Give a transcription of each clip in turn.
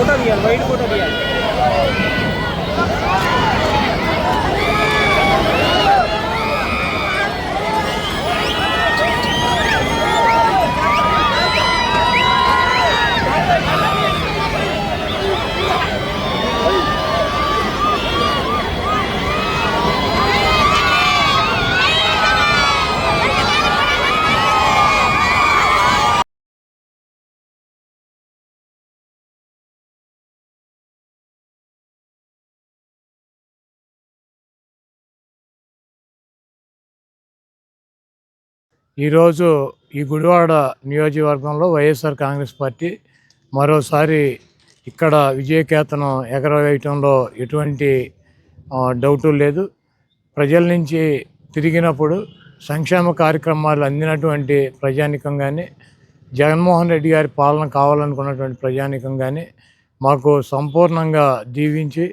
कोटा भी है कोटा है ఈరోజు ఈ గుడివాడ నియోజకవర్గంలో వైఎస్ఆర్ కాంగ్రెస్ పార్టీ మరోసారి ఇక్కడ విజయకేతనం ఎగరవేయటంలో ఎటువంటి డౌటు లేదు. ప్రజల నుంచి తిరిగినప్పుడు సంక్షేమ కార్యక్రమాలు అందినటువంటి ప్రజానికం కానీ జగన్మోహన్ రెడ్డి గారి పాలన కావాలనుకున్నటువంటి ప్రజానికం కానీ మాకు సంపూర్ణంగా దీవించి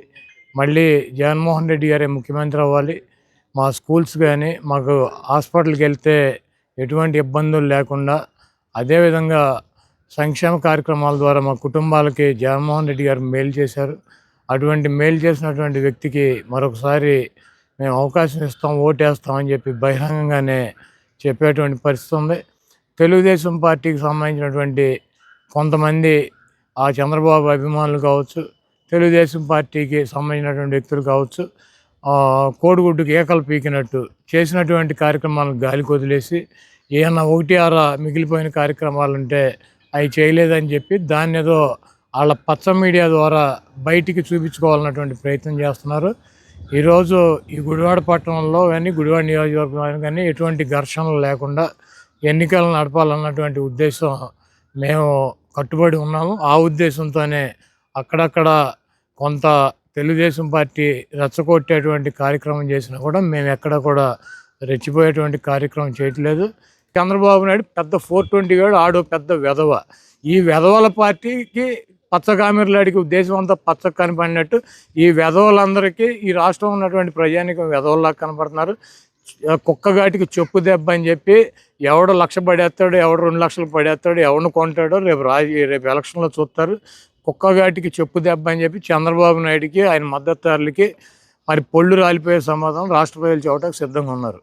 మళ్ళీ జగన్మోహన్ రెడ్డి గారే ముఖ్యమంత్రి అవ్వాలి. మా స్కూల్స్ కానీ మాకు హాస్పిటల్కి వెళ్తే ఎటువంటి ఇబ్బందులు లేకుండా అదేవిధంగా సంక్షేమ కార్యక్రమాల ద్వారా మా కుటుంబాలకి జగన్మోహన్ రెడ్డి గారు మేలు చేశారు. అటువంటి మేలు చేసినటువంటి వ్యక్తికి మరొకసారి మేము అవకాశం ఇస్తాం ఓటేస్తామని చెప్పి బహిరంగంగానే చెప్పేటువంటి పరిస్థితి ఉంది. తెలుగుదేశం పార్టీకి సంబంధించినటువంటి కొంతమంది ఆ చంద్రబాబు అభిమానులు కావచ్చు తెలుగుదేశం పార్టీకి సంబంధించినటువంటి వ్యక్తులు కావచ్చు కోడిగుడ్డుకి ఏకలు పీకినట్టు చేసినటువంటి కార్యక్రమాలను గాలికి వదిలేసి ఏమన్నా ఒకటి ఆరా మిగిలిపోయిన కార్యక్రమాలు ఉంటే అవి చేయలేదని చెప్పి దాన్ని ఏదో వాళ్ళ పచ్చ మీడియా ద్వారా బయటికి చూపించుకోవాలన్నటువంటి ప్రయత్నం చేస్తున్నారు. ఈరోజు ఈ గుడివాడ పట్టణంలో కానీ గుడివాడ నియోజకవర్గం కానీ ఎటువంటి ఘర్షణలు లేకుండా ఎన్నికలు నడపాలన్నటువంటి ఉద్దేశం మేము కట్టుబడి ఉన్నాము. ఆ ఉద్దేశంతోనే అక్కడక్కడ కొంత తెలుగుదేశం పార్టీ రెచ్చగొట్టేటువంటి కార్యక్రమం చేసినా కూడా మేము ఎక్కడ కూడా రెచ్చిపోయేటువంటి కార్యక్రమం చేయట్లేదు. చంద్రబాబు నాయుడు పెద్ద ఫోర్ ట్వంటీ గాడు ఆడో పెద్ద వెధవ. ఈ వెధవల పార్టీకి పచ్చకామెర్లాడికి దేశం అంతా పచ్చ కనపడినట్టు ఈ వెధవలందరికీ ఈ రాష్ట్రంలో ఉన్నటువంటి ప్రజానికం వెధవల్లా కనపడుతున్నారు. కుక్కగాటికి చెప్పు దెబ్బ అని చెప్పి ఎవడు లక్ష పడేస్తాడు ఎవడు రెండు లక్షలు పడేస్తాడు ఎవరిని కొంటాడో రేపు రాజు రేపు ఎలక్షన్లో చూస్తారు. కుక్కగాటికి చెప్పు దెబ్బ అని చెప్పి చంద్రబాబు నాయుడికి ఆయన మద్దతుదారులకి మరి పొళ్ళు రాలిపోయే సమాధానం రాష్ట్ర ప్రజలు చూడటానికి సిద్ధంగా ఉన్నారు.